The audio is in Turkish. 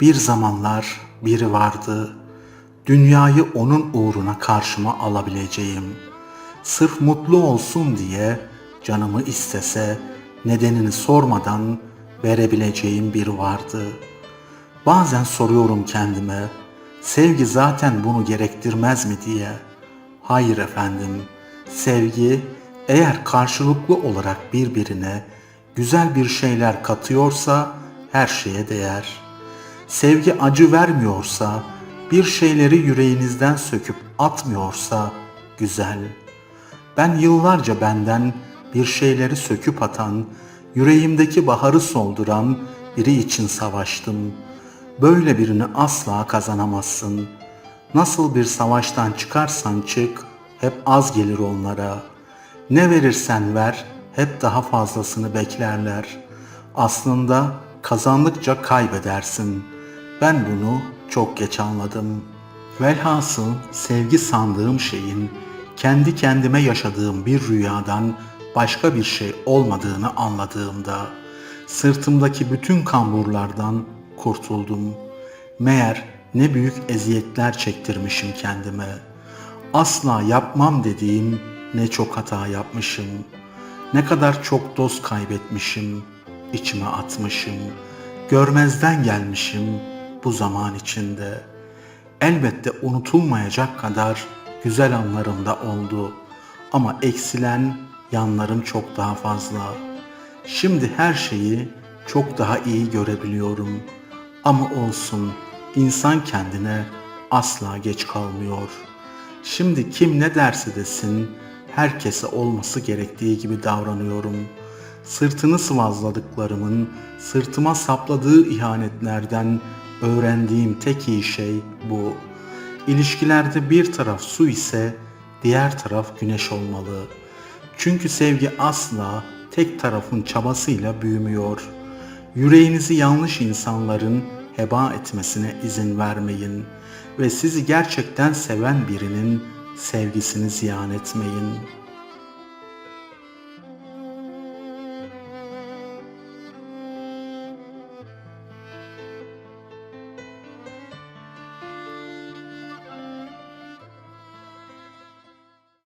Bir zamanlar biri vardı. Dünyayı onun uğruna karşıma alabileceğim. Sırf mutlu olsun diye canımı istese nedenini sormadan verebileceğim biri vardı. Bazen soruyorum kendime, sevgi zaten bunu gerektirmez mi diye. Hayır efendim, sevgi eğer karşılıklı olarak birbirine güzel bir şeyler katıyorsa her şeye değer. Sevgi acı vermiyorsa, bir şeyleri yüreğinizden söküp atmıyorsa güzel. Ben yıllarca benden bir şeyleri söküp atan, yüreğimdeki baharı solduran biri için savaştım. Böyle birini asla kazanamazsın. Nasıl bir savaştan çıkarsan çık, hep az gelir onlara. Ne verirsen ver, hep daha fazlasını beklerler. Aslında kazandıkça kaybedersin. Ben bunu çok geç anladım. Velhasıl sevgi sandığım şeyin kendi kendime yaşadığım bir rüyadan başka bir şey olmadığını anladığımda sırtımdaki bütün kamburlardan kurtuldum. Meğer ne büyük eziyetler çektirmişim kendime. Asla yapmam dediğim ne çok hata yapmışım. Ne kadar çok dost kaybetmişim, içime atmışım. Görmezden gelmişim bu zaman içinde. Elbette unutulmayacak kadar güzel anlarım da oldu. Ama eksilen yanlarım çok daha fazla. Şimdi her şeyi çok daha iyi görebiliyorum. Ama olsun, insan kendine asla geç kalmıyor. Şimdi kim ne derse desin, herkese olması gerektiği gibi davranıyorum. Sırtını sıvazladıklarımın, sırtıma sapladığı ihanetlerden öğrendiğim tek iyi şey bu. İlişkilerde bir taraf su ise diğer taraf güneş olmalı. Çünkü sevgi asla tek tarafın çabasıyla büyümüyor. Yüreğinizi yanlış insanların heba etmesine izin vermeyin ve sizi gerçekten seven birinin sevgisini ziyan etmeyin.''